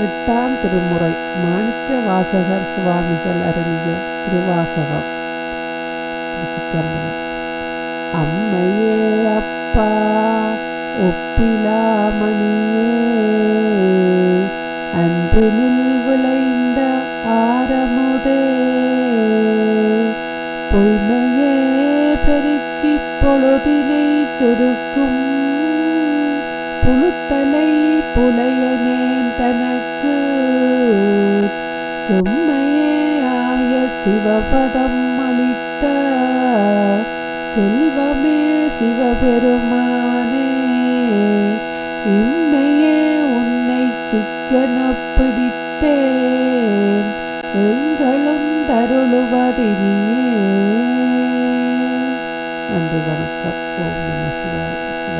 எட்டாம் திருமுறை மாணிக்க வாசகர் சுவாமிகள் அருளிய திருவாசகம். திருச்சிற்றம்பலம். அம்மையே அப்பா ஒப்பிலாமணியே அன்பினில் விளைந்த ஆரமுதே பொய்மையே பெருக்கி பொழுதினை சுருக்கும் புழுத்தலை புலையன் செம்மையே சிவபதம் அளித்த செல்வமே சிவபெருமானே இம்மையே உன்னை சிக்கன பிடித்தேன் எங்களும் தருளுவதினியே. நன்றி வணக்கம். ஓம் நம சிவாய.